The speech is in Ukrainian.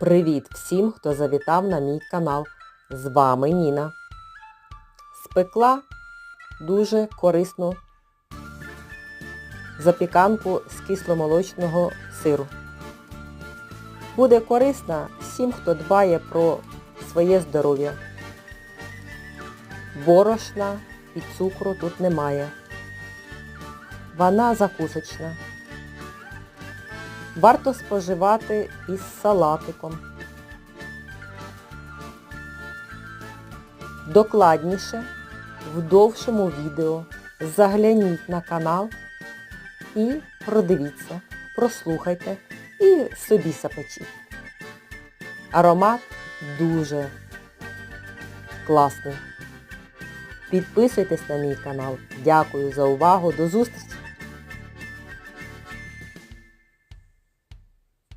Привіт всім, хто завітав на мій канал. З вами Ніна. Спекла дуже корисну запіканку з кисломолочного сиру. Буде корисна всім, хто дбає про своє здоров'я. Борошна і цукру тут немає. Вона закусочна. Варто споживати із салатиком. Докладніше в довшому відео загляніть на канал і продивіться, прослухайте і собі запечіть. Аромат дуже класний. Підписуйтесь на мій канал. Дякую за увагу. До зустрічі!